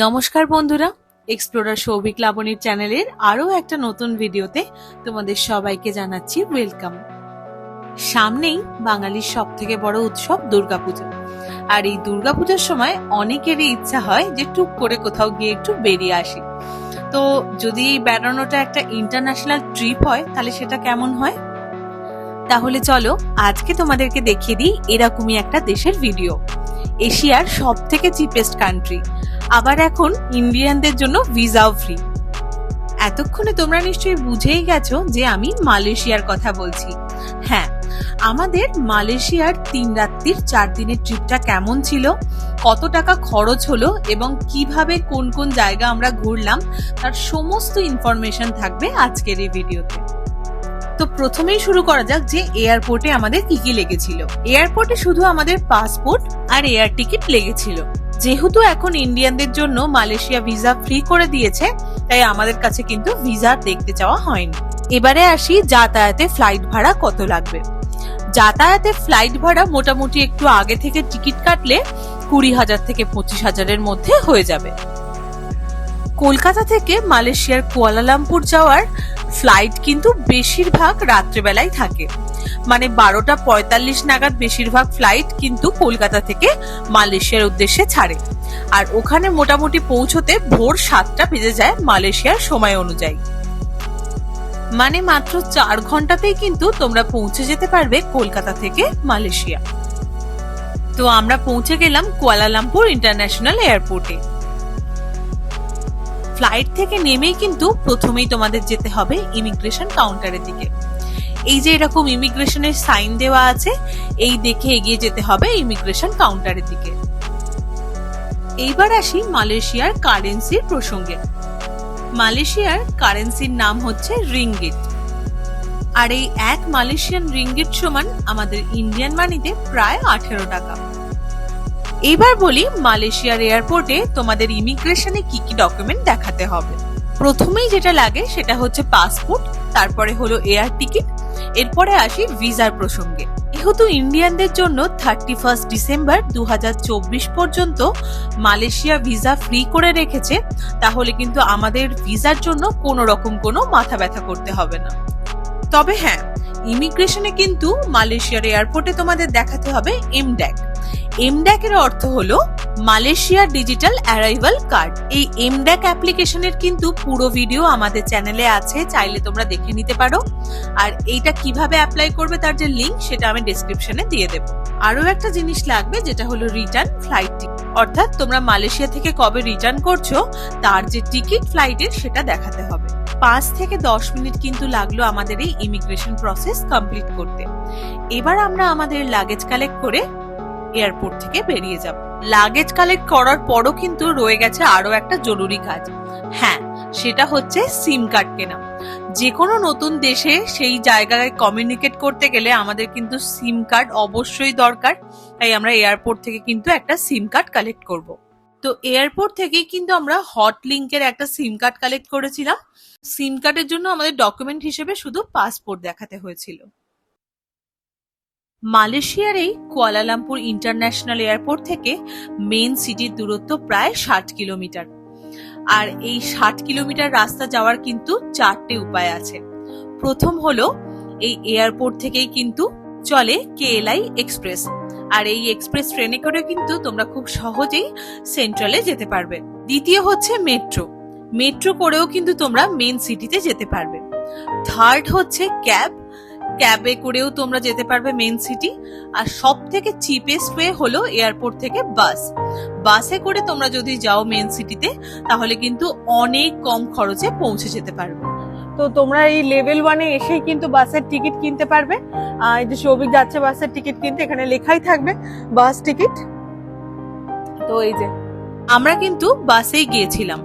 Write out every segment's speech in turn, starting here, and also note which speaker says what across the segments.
Speaker 1: নমস্কার বন্ধুরা এক্সপ্লোরার সৌভিক লাবণীর চ্যানেলের আরও একটা নতুন ভিডিওতে তোমাদের সবাইকে জানাচ্ছি ওয়েলকাম সামনেই বাঙালির সব থেকে বড় উৎসব দুর্গাপুজো। আর এই দুর্গাপুজোর সময় অনেকেরই ইচ্ছা হয় যে টুক করে কোথাও গিয়ে একটু বেরিয়ে আসি। তো যদি এই বেড়ানোটা একটা ইন্টারন্যাশনাল ট্রিপ হয়, তাহলে সেটা কেমন হয়? তাহলে চলো আজকে তোমাদেরকে দেখিয়ে দিই এরকমই একটা দেশের ভিডিও এশিয়ার সব থেকে চিপেস্ট কান্ট্রি আবার এখন ইন্ডিয়ানদের জন্য ভিসাও ফ্রি এতক্ষণে তোমরা নিশ্চয়ই বুঝেই গেছো যে আমি মালয়েশিয়ার কথা বলছি। হ্যাঁ আমাদের মালয়েশিয়ার তিন রাত্রির চার দিনের ট্রিপটা কেমন ছিল? কত টাকা খরচ হলো? এবং কীভাবে কোন কোন জায়গা আমরা ঘুরলাম? তার সমস্ত ইনফরমেশন থাকবে আজকের এই ভিডিওতে তো প্রথমেই শুরু করা যাক যে এয়ারপোর্টে আমাদের কি কি লেগেছিল। এয়ারপোর্টে শুধু আমাদের পাসপোর্ট আর এয়ার টিকিট লেগেছিল। যেহেতু এখন ইন্ডিয়ানদের জন্য মালয়েশিয়া ভিসা ফ্রি করে দিয়েছে, তাই আমাদের কাছে কিন্তু ভিসা দেখতে চাওয়া হয়নি। এবারে আসি যাতায়াতে ফ্লাইট ভাড়া কত লাগবে। যাতায়াতে ফ্লাইট ভাড়া মোটামুটি একটু আগে থেকে টিকিট কাটলে কুড়ি হাজার থেকে পঁচিশ হাজারের মধ্যে হয়ে যাবে। কলকাতা থেকে মালয়েশিয়ার কুয়ালালামপুর যাওয়ার ফ্লাইট কিন্তু বেশিরভাগ রাত্রেবেলায় থাকে। মানে বারোটা পঁয়তাল্লিশ নাগাদ বেশিরভাগ ফ্লাইট কিন্তু কলকাতা থেকে মালয়েশিয়ার উদ্দেশ্যে ছাড়ে। আর ওখানে মোটামুটি পৌঁছতে ভোর সাতটা বেজে যায় মালয়েশিয়ার সময় অনুযায়ী। মানে মাত্র চার ঘন্টাতেই কিন্তু তোমরা পৌঁছে যেতে পারবে কলকাতা থেকে মালয়েশিয়া। তো আমরা পৌঁছে গেলাম কুয়ালালামপুর ইন্টারন্যাশনাল এয়ারপোর্টে। ফ্লাইট থেকে নেমেই কিন্তু প্রথমেই তোমাদের যেতে হবে ইমিগ্রেশন কাউন্টারের দিকে। এই যে এরকম ইমিগ্রেশনের সাইন দেওয়া আছে, এই দেখে এগিয়ে যেতে হবে ইমিগ্রেশন কাউন্টারের দিকে। এইবার আসি মালয়েশিয়ার কারেন্সির প্রসঙ্গে। মালয়েশিয়ার কারেন্সির নাম হচ্ছে রিঙ্গিট আর এই এক মালয়েশিয়ান রিঙ্গিট সমান আমাদের ইন্ডিয়ান মানিতে প্রায় আঠেরো টাকা। এইবার বলি মালয়েশিয়ার এয়ারপোর্টে তোমাদের ইমিগ্রেশনে কি কি ডকুমেন্ট দেখাতে হবে। প্রথমেই যেটা লাগে সেটা হচ্ছে পাসপোর্ট, তারপরে হলো এয়ার টিকিট, এরপরে আসি ভিসার প্রসঙ্গে। যেহেতু ইন্ডিয়ানদের জন্য থার্টি ফার্স্ট ডিসেম্বর দু হাজার চব্বিশ পর্যন্ত মালয়েশিয়া ভিসা ফ্রি করে রেখেছে, তাহলে কিন্তু আমাদের ভিসার জন্য কোনো রকম কোনো মাথা ব্যথা করতে হবে না। তবে হ্যাঁ ইমিগ্রেশনে কিন্তু মালয়েশিয়ার এয়ারপোর্টে তোমাদের দেখাতে হবে এমড্যাক এমড্যাক এর অর্থ হলো মালয়েশিয়া ডিজিটাল অ্যারাইভাল কার্ড এই এমড্যাক অ্যাপ্লিকেশনের কিন্তু পুরো ভিডিও আমাদের চ্যানেলে আছে, চাইলে তোমরা দেখে নিতে পারো। আর এইটা কীভাবে অ্যাপ্লাই করবে তার যে লিংক সেটা আমি ডেসক্রিপশনে দিয়ে দেবো। আরও একটা জিনিস লাগবে, যেটা হলো রিটার্ন ফ্লাইট টিকিট অর্থাৎ তোমরা মালয়েশিয়া থেকে কবে রিটার্ন করছ, তার যে টিকিট ফ্লাইটের সেটা দেখাতে হবে। পাঁচ থেকে দশ মিনিট কিন্তু লাগল আমাদের এই ইমিগ্রেশন প্রসেস কমপ্লিট করতে। এবার আমরা আমাদের লাগেজ কালেক্ট করে এয়ারপোর্ট থেকে বেরিয়ে যাব। লাগেজ কালেক্ট করার পরও কিন্তু রয়ে গেছে আরও একটা জরুরি কাজ। হ্যাঁ সেটা হচ্ছে সিম কার্ড কেনা। যে কোনো নতুন দেশে সেই জায়গায় কমিউনিকেট করতে গেলে আমাদের কিন্তু সিম কার্ড অবশ্যই দরকার। তাই আমরা এয়ারপোর্ট থেকে কিন্তু একটা সিম কার্ড কালেক্ট করব। তো এয়ারপোর্ট থেকেই কিন্তু আমরা হট লিঙ্কের একটা সিম কার্ড কালেক্ট করেছিলাম। সিম কার্ডের জন্য আমাদের ডকুমেন্ট হিসেবে শুধু পাসপোর্ট দেখাতে হয়েছিল। মালয়েশিয়ার এই কুয়ালালামপুর ইন্টারন্যাশনাল এয়ারপোর্ট থেকে মেন সিটির দূরত্ব প্রায় ষাট কিলোমিটার। আর এই ষাট কিলোমিটার রাস্তা যাওয়ার কিন্তু চারটে উপায় আছে। প্রথম হলো, এই এয়ারপোর্ট থেকেই কিন্তু চলে কেএলআই এক্সপ্রেস আর এই এক্সপ্রেস ট্রেনে করে কিন্তু তোমরা খুব সহজেই সেন্ট্রালে যেতে পারবে। দ্বিতীয় হচ্ছে মেট্রো। মেট্রো করেও কিন্তু তোমরা মেন সিটিতে যেতে পারবে। থার্ড হচ্ছে ক্যাব। ক্যাবে করেও তোমরা যেতে পারবে মেন সিটি। আর সব থেকে চিপেস্ট ওয়ে হলো এয়ারপোর্ট থেকে বাস। বাসে করে তোমরা যদি যাও মেন সিটিতে, তাহলে কিন্তু অনেক কম খরচে পৌঁছে যেতে পারবে। তো তোমরা এই লেভেল ওয়ানে এসেই কিন্তু বাসের টিকিট কিনতে পারবে। এই যে সৌভিক যাচ্ছে বাসের টিকিট কিনতে, এখানে লেখাই থাকবে, বাস টিকিট তো এই যে, আমরা কিন্তু বাসেই গিয়েছিলাম।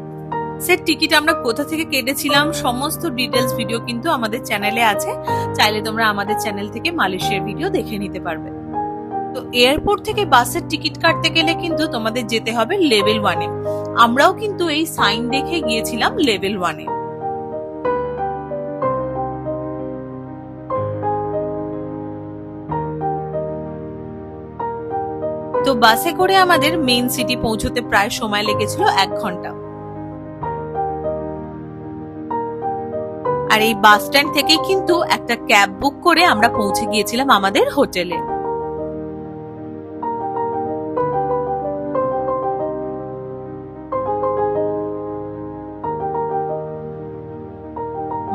Speaker 1: সেট টিকিট আমরা কোথা থেকে কেটেছিলাম, সমস্ত ডিটেলস ভিডিও কিন্তু আমাদের চ্যানেলে আছে। চাইলে তোমরা আমাদের চ্যানেল থেকে মালয়েশিয়ার ভিডিও দেখে নিতে পারবে। তো এয়ারপোর্ট থেকে বাসের টিকিট কাটতে গেলে কিন্তু তোমাদের যেতে হবে লেভেল ওয়ানে আমরাও কিন্তু এই সাইন দেখে গিয়েছিলাম লেভেল ওয়ানে তো বাসে করে আমাদের মেইন সিটি পৌঁছতে প্রায় সময় লেগেছিল এক ঘণ্টা। আর এই বাস স্ট্যান্ড থেকেই কিন্তু একটা ক্যাব বুক করে আমরা পৌঁছে গিয়েছিলাম আমাদের হোটেলে।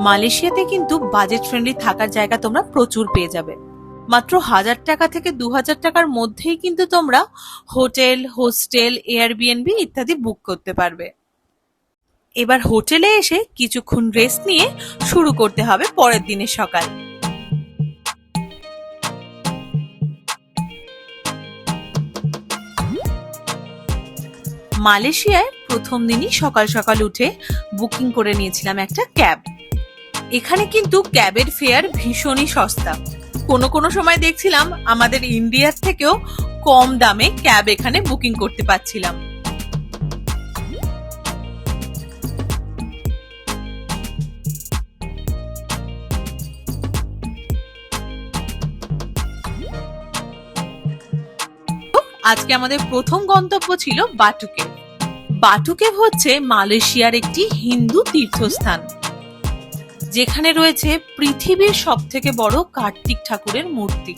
Speaker 1: মালয়েশিয়াতে কিন্তু বাজেট ফ্রেন্ডলি থাকার জায়গা তোমরা প্রচুর পেয়ে যাবে। মাত্র হাজার টাকা থেকে দু হাজার টাকার মধ্যেই কিন্তু তোমরা হোটেল, হোস্টেল এয়ারবিএনবি ইত্যাদি বুক করতে পারবে। এবার হোটেলে এসে কিছুক্ষণ রেস্ট নিয়ে শুরু করতে হবে পরের দিনের সকাল। মালয়েশিয়ায় প্রথম দিনই সকাল সকাল উঠে বুকিং করে নিয়েছিলাম একটা ক্যাব এখানে কিন্তু ক্যাবের ফেয়ার ভীষণই সস্তা। কোনো কোনো সময় দেখছিলাম আমাদের ইন্ডিয়ার থেকেও কম দামে ক্যাব এখানে বুকিং করতে পারছিলাম। আজকে আমাদের প্রথম গন্তব্য ছিল বাটুকে। বাটুকেভ হচ্ছে মালয়েশিয়ার একটি হিন্দু তীর্থস্থান। যেখানে রয়েছে পৃথিবীর সব থেকে বড় কার্তিক ঠাকুরের মূর্তি।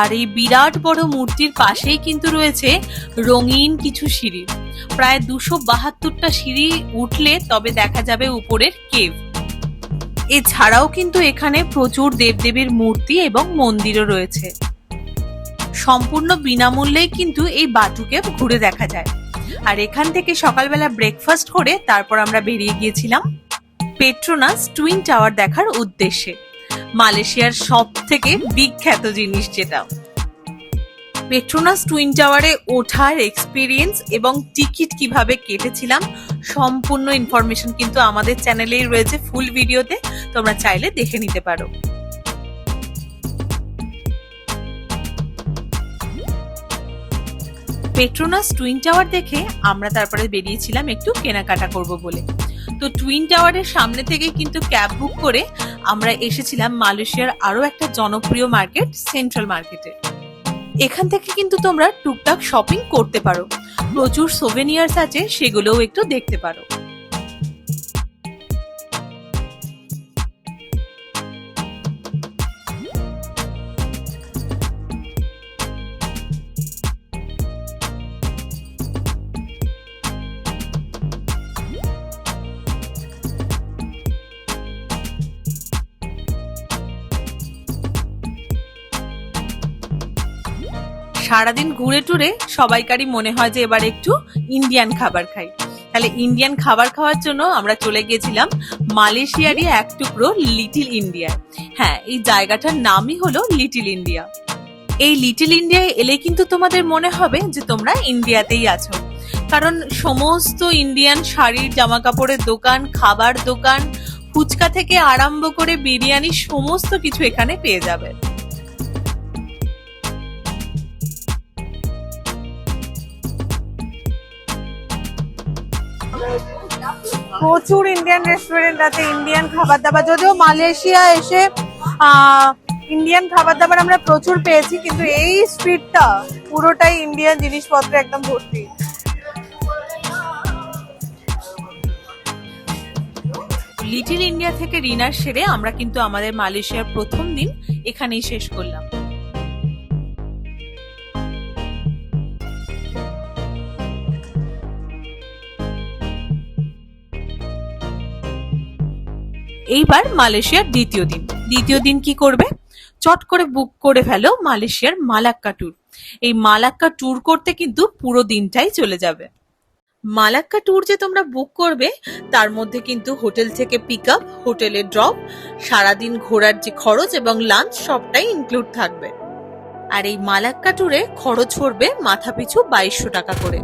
Speaker 1: আর এই বিরাট বড় মূর্তির পাশেই কিন্তু রয়েছে রঙিন কিছু সিঁড়ি। প্রায় দুশো বাহাত্তরটা সিঁড়ি উঠলে তবে দেখা যাবে উপরের কেভ। এছাড়াও কিন্তু এখানে প্রচুর দেবদেবীর মূর্তি এবং মন্দিরও রয়েছে। সম্পূর্ণ বিনামূল্যেই কিন্তু এই বাটুকে ঘুরে দেখা যায়। আর এখান থেকে সকালবেলা ব্রেকফাস্ট করে তারপর আমরা বেরিয়ে গিয়েছিলাম পেট্রোনাস টুইন টাওয়ার দেখার উদ্দেশ্যে। মালয়েশিয়ার সব থেকে বিখ্যাত জিনিস যেটা। পেট্রোনাস টুইন টাওয়ারে ওঠার এক্সপিরিয়েন্স এবং টিকিট কীভাবে কেটেছিলাম সম্পূর্ণ ইনফরমেশন কিন্তু আমাদের চ্যানেলেই রয়েছে ফুল ভিডিওতে তোমরা চাইলে দেখে নিতে পারো। পেট্রোনাস টুইন টাওয়ার দেখে আমরা তারপরে বেরিয়েছিলাম একটু কেনাকাটা করব বলে। তো টুইন টাওয়ারের সামনে থেকে কিন্তু ক্যাব বুক করে আমরা এসেছিলাম মালয়েশিয়ার আরও একটা জনপ্রিয় মার্কেট সেন্ট্রাল মার্কেটে এখান থেকে কিন্তু তোমরা টুকটাক শপিং করতে পারো। প্রচুর সোভেনিয়ার্স আছে, সেগুলোও একটু দেখতে পারো। সারাদিন ঘুরে টুরে সবাইকারই মনে হয় যে এবার একটু ইন্ডিয়ান খাবার খাই। তাহলে ইন্ডিয়ান খাবার খাওয়ার জন্য আমরা চলে গেছিলাম মালয়েশিয়ারই এক টুকরো লিটিল ইন্ডিয়া হ্যাঁ এই জায়গাটার নামই হলো লিটিল ইন্ডিয়া এই লিটিল ইন্ডিয়ায় এলে কিন্তু তোমাদের মনে হবে যে তোমরা ইন্ডিয়াতেই আছো। কারণ সমস্ত ইন্ডিয়ান শাড়ির জামা কাপড়ের দোকান, খাবার দোকান, ফুচকা থেকে আরম্ভ করে বিরিয়ানি সমস্ত কিছু এখানে পেয়ে যাবে।
Speaker 2: প্রচুর ইন্ডিয়ান রেস্টুরেন্ট আছে ইন্ডিয়ান খাবার দাবার যদিও মালয়েশিয়া এসে ইন্ডিয়ান খাবার দাবার আমরা প্রচুর পেয়েছি, কিন্তু এই স্ট্রিটটা পুরোটাই ইন্ডিয়ান জিনিসপত্র একদম ভর্তি।
Speaker 1: লিটিল ইন্ডিয়া থেকে ডিনার সেরে আমরা কিন্তু আমাদের মালয়েশিয়ার প্রথম দিন এখানেই শেষ করলাম। এইবার মালয়েশিয়ার দ্বিতীয় দিন। দ্বিতীয় দিন কি করবে? চট করে বুক করে ফেলো মালয়েশিয়ার মালাক্কা ট্যুর এই মালাক্কা ট্যুর করতে কিন্তু পুরো দিনটাই চলে যাবে। মালাক্কা ট্যুর যে তোমরা বুক করবে, তার মধ্যে কিন্তু হোটেল থেকে পিক আপ হোটেলে ড্রপ সারাদিন ঘোরার যে খরচ এবং লাঞ্চ সবটাই ইনক্লুড থাকবে। আর এই মালাক্কা ট্যুরে খরচ পড়বে মাথা পিছু বাইশশো টাকা করে।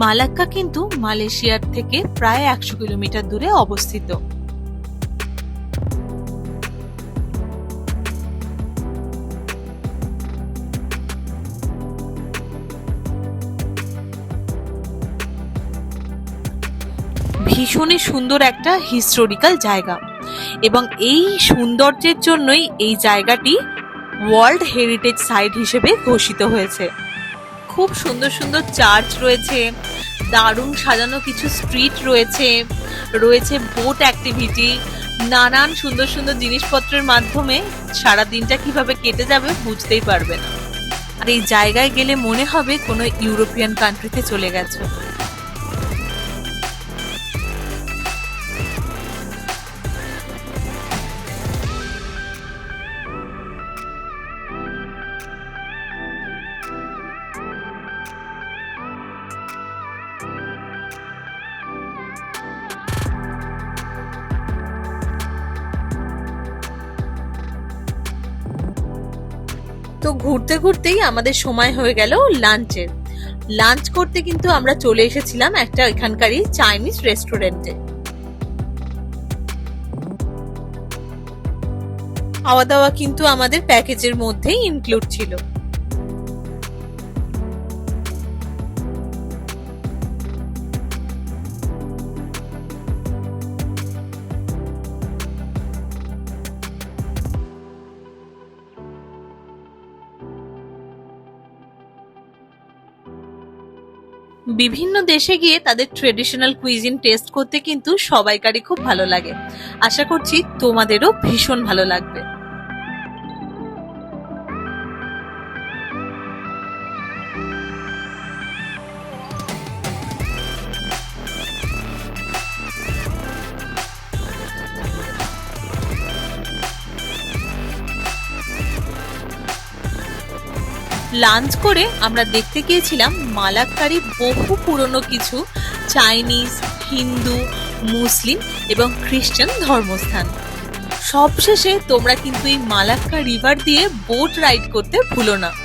Speaker 1: মালাক্কা কিন্তু মালয়েশিয়ার থেকে প্রায় একশো কিলোমিটার দূরে অবস্থিত। ভীষণই সুন্দর একটা হিস্টোরিক্যাল জায়গা এবং এই সৌন্দর্যের জন্যই এই জায়গাটি ওয়ার্ল্ড হেরিটেজ সাইট হিসেবে ঘোষিত হয়েছে। খুব সুন্দর সুন্দর চার্চ রয়েছে, দারুণ সাজানো কিছু স্ট্রিট রয়েছে রয়েছে বোট অ্যাক্টিভিটি, নানান সুন্দর সুন্দর জিনিসপত্রের মাধ্যমে সারা দিনটা কীভাবে কেটে যাবে বুঝতেই পারবে না। আর এই জায়গায় গেলে মনে হবে কোনো ইউরোপিয়ান কান্ট্রিতে চলে গেছো। তো ঘুরতে ঘুরতেই আমাদের সময় হয়ে গেল লাঞ্চের। লাঞ্চ করতে কিন্তু আমরা চলে এসেছিলাম একটা এখানকারই চাইনিজ রেস্টুরেন্টে। খাওয়া দাওয়া কিন্তু আমাদের প্যাকেজের মধ্যেই ইনক্লুড ছিল। বিভিন্ন দেশে গিয়ে তাদের ট্রেডিশনাল কুইজিন টেস্ট করতে কিন্তু সবাইকারই খুব ভালো লাগে। আশা করছি তোমাদেরও ভীষণ ভালো লাগবে। লাঞ্চ করে আমরা দেখতে গিয়েছিলাম মালাক্কারি বহু পুরনো কিছু, চাইনিজ, হিন্দু, মুসলিম এবং খ্রিস্টান ধর্মস্থান। সবশেষে তোমরা কিন্তু এই মালাক্কা রিভার দিয়ে বোট রাইড করতে ভুলো না।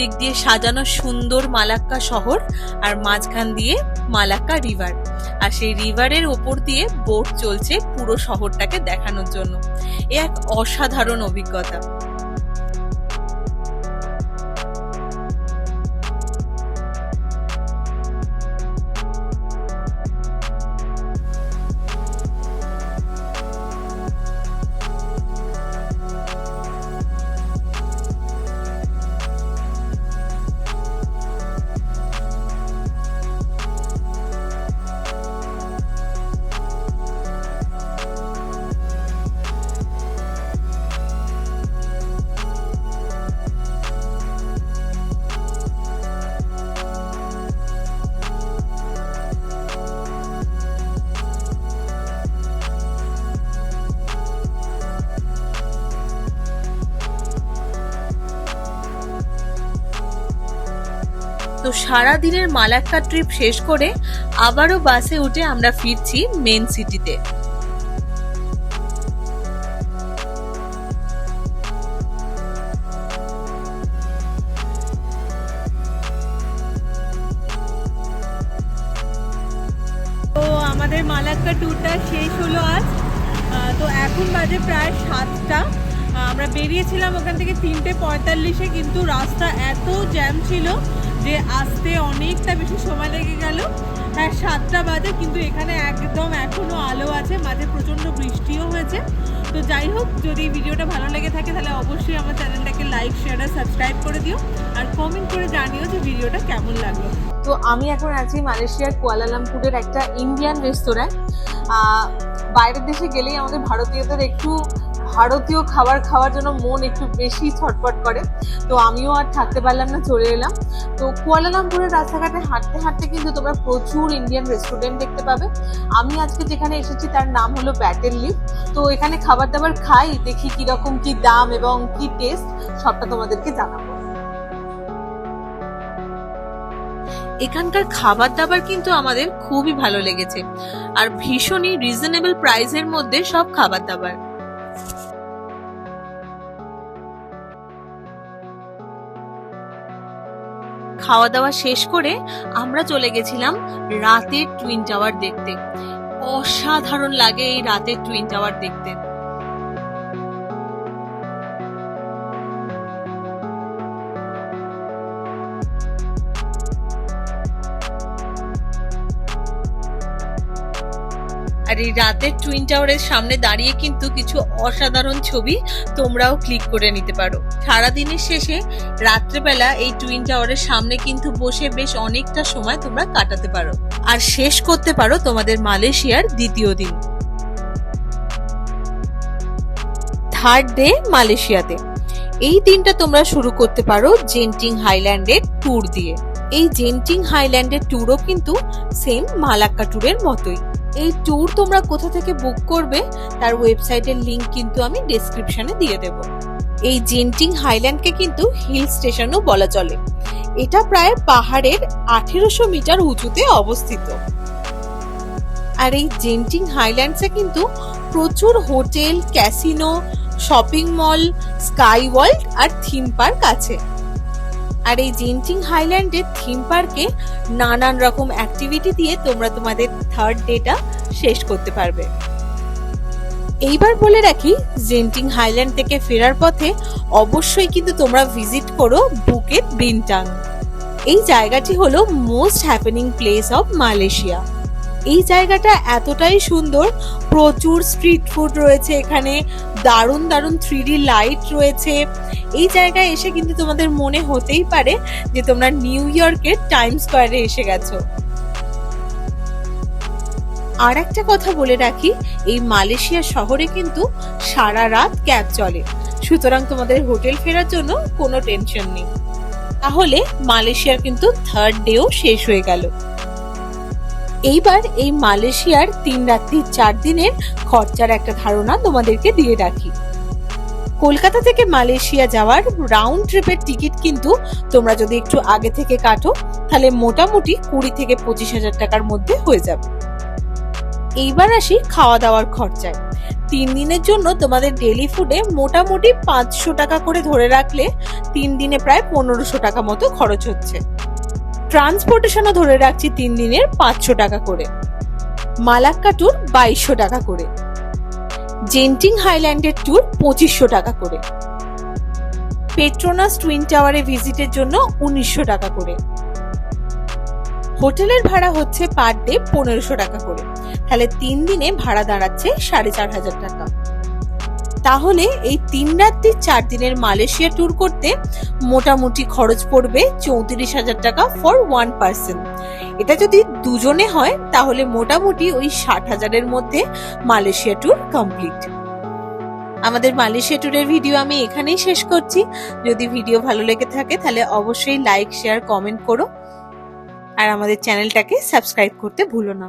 Speaker 1: দুদিক দিয়ে সাজানো সুন্দর মালাক্কা শহর আর মাঝখান দিয়ে মালাক্কা রিভার আর সেই রিভারের ওপর দিয়ে বোট চলছে পুরো শহরটাকে দেখানোর জন্য। এ এক অসাধারণ অভিজ্ঞতা। সারা দিনের মালাক্কা ট্রিপ শেষ করে আবারও বাসে উঠে আমরা ফিরছি মেন সিটিতে
Speaker 2: আমাদের মালাক্কা ট্যুরটা শেষ হলো আজ। তো এখন বাজে প্রায় সাতটা। আমরা বেরিয়েছিলাম ওখান থেকে তিনটে পঁয়তাল্লিশে, কিন্তু রাস্তা এত জ্যাম ছিল যে আসতে অনেকটা বেশি সময় লেগে গেল। হ্যাঁ সাতটা বাজে, কিন্তু এখানে একদম এখনও আলো আছে, মাঝে প্রচণ্ড বৃষ্টিও হয়েছে। তো যাই হোক, যদি ভিডিওটা ভালো লেগে থাকে, তাহলে অবশ্যই আমার চ্যানেলটাকে লাইক, শেয়ার আর সাবস্ক্রাইব করে দিও। আর কমেন্ট করে জানিও যে ভিডিওটা কেমন লাগল। তো আমি এখন আছি মালয়েশিয়ার কুয়ালালামপুরের একটা ইন্ডিয়ান রেস্তোরাঁয়। বাইরের দেশে গেলেই আমাদের ভারতীয়দের একটু ভারতীয় খাবার খাওয়ার জন্য মন একটু বেশি ছটপট করে। তো আমিও আর থাকতে পারলাম না, চলে এলাম। তো কুয়ালালামপুরের রাস্তাঘাটে হাঁটতে হাঁটতে কিন্তু তোমরা প্রচুর ইন্ডিয়ান রেস্টুরেন্ট দেখতে পাবে। আমি আজকে যেখানে এসেছি তার নাম হলো ব্যাটেল লিফ তো এখানে খাবার দাবার খাই, দেখি কীরকম কি দাম এবং কি টেস্ট সবটা তোমাদেরকে জানাব।
Speaker 1: এখানকার খাবার দাবার কিন্তু আমাদের খুবই ভালো লেগেছে। আর ভীষণই রিজনেবল প্রাইসের মধ্যে সব খাবার দাবার খাওয়া দাওয়া শেষ করে আমরা চলে গেছিলাম রাতের টুইন টাওয়ার দেখতে। অসাধারণ লাগে এই রাতের টুইন টাওয়ার দেখতে। আর এই রাতের টুইন টাওয়ারের সামনে দাঁড়িয়ে কিন্তু কিছু অসাধারণ ছবি তোমরাও ক্লিক করে নিতে পারো। সারাদিনের শেষে রাত্রেবেলা এই টুইন টাওয়ারের সামনে কিন্তু বসে বেশ অনেকটা সময় তোমরা কাটাতে পারো। আর শেষ করতে পারো তোমাদের মালয়েশিয়ার দ্বিতীয় দিন। থার্ড ডে মালয়েশিয়াতে এই দিনটা তোমরা শুরু করতে পারো জেন্টিং হাইল্যান্ডের ট্যুর দিয়ে। এই জেন্টিং হাইল্যান্ডের ট্যুরও কিন্তু সেম মালাক্কা ট্যুরের মতোই। এই ট্যুর তোমরা কোথা থেকে বুক করবে, তার ওয়েবসাইটের লিংক কিন্তু আমি ডেসক্রিপশনে দিয়ে দেব। এই জেন্টিং হাইল্যান্ডকে কিন্তু হিল স্টেশনও বলা চলে। এটা প্রায় পাহাড়ের আঠেরোশো মিটার উঁচুতে অবস্থিত। আর এই জেন্টিং হাইল্যান্ডসে কিন্তু প্রচুর hotel, casino, shopping mall, sky world আর থিম পার্ক আছে। আর এই জিনচিং হাইল্যান্ডের থিম পার্কে নানান রকম অ্যাক্টিভিটি দিয়ে তোমরা তোমাদের থার্ড ডেটা শেষ করতে পারবে। এইবার বলে রাখি জেন্টিং হাইল্যান্ড থেকে ফেরার পথে অবশ্যই কিন্তু তোমরা ভিজিট করো বুকেট বিনটাং এই জায়গাটি হলো most happening place of Malaysia এই জায়গাটা এতটাই সুন্দর। প্রচুর স্ট্রিট ফুড রয়েছে এখানে, দারুণ দারুণ থ্রি লাইট রয়েছে। এই জায়গায় এসে কিন্তু তোমাদের মনে হতেই পারে যে তোমরা নিউ ইয়র্কের টাইম স্কোয়ারে এসে গেছো। আর একটা কথা বলে রাখি, এই মালয়েশিয়া শহরে কিন্তু সারা রাত ক্যাব চলে। সুতরাং তোমাদের হোটেল ফেরার জন্য কোনো টেনশন নেই। তাহলে মালয়েশিয়ার কিন্তু থার্ড ডেও শেষ হয়ে গেল। এইবার এই মালয়েশিয়ার তিন রাত্রি চার দিনের খরচার একটা ধারণা তোমাদেরকে দিয়ে রাখি। কলকাতা থেকে মালয়েশিয়া যাওয়ার রাউন্ড ট্রিপের টিকিট কিন্তু তোমরা যদি একটু আগে থেকে কাটো, তাহলে মোটামুটি কুড়ি থেকে পঁচিশ হাজার টাকার মধ্যে হয়ে যাবে। এইবার আসি খাওয়া দাওয়ার খরচায়। তিন দিনের জন্য তোমাদের ডেলি ফুডে মোটামুটি পাঁচশো টাকা করে ধরে রাখলে তিন দিনে প্রায় পনেরোশো টাকা মতো খরচ হচ্ছে। ট্রান্সপোর্টেশনও ধরে রাখছি তিন দিনের পাঁচশো টাকা করে। মালাক্কা ট্যুর বাইশশো টাকা করে। জেন্টিং হাইল্যান্ডের ট্যুর পঁচিশশো টাকা করে। পেট্রোনাস টুইন টাওয়ারে ভিজিটের জন্য উনিশশো টাকা করে। হোটেলের ভাড়া হচ্ছে পার ডে পনেরোশো টাকা করে। তাহলে তিন দিনে ভাড়া দাঁড়াচ্ছে সাড়ে চার হাজার টাকা। তাহলে এই তিন রাত্রি চার দিনের মালয়েশিয়া ট্যুর করতে মোটামুটি খরচ পড়বে চৌত্রিশ হাজার টাকা ফর ওয়ান পার্সন এটা যদি দুজনে হয়, তাহলে মোটামুটি ওই ষাট হাজারের মধ্যে মালয়েশিয়া ট্যুর কমপ্লিট আমাদের মালয়েশিয়া ট্যুরের ভিডিও আমি এখানেই শেষ করছি। যদি ভিডিও ভালো লেগে থাকে, তাহলে অবশ্যই লাইক শেয়ার কমেন্ট করো। আর আমাদের চ্যানেলটাকে সাবস্ক্রাইব করতে ভুলো না।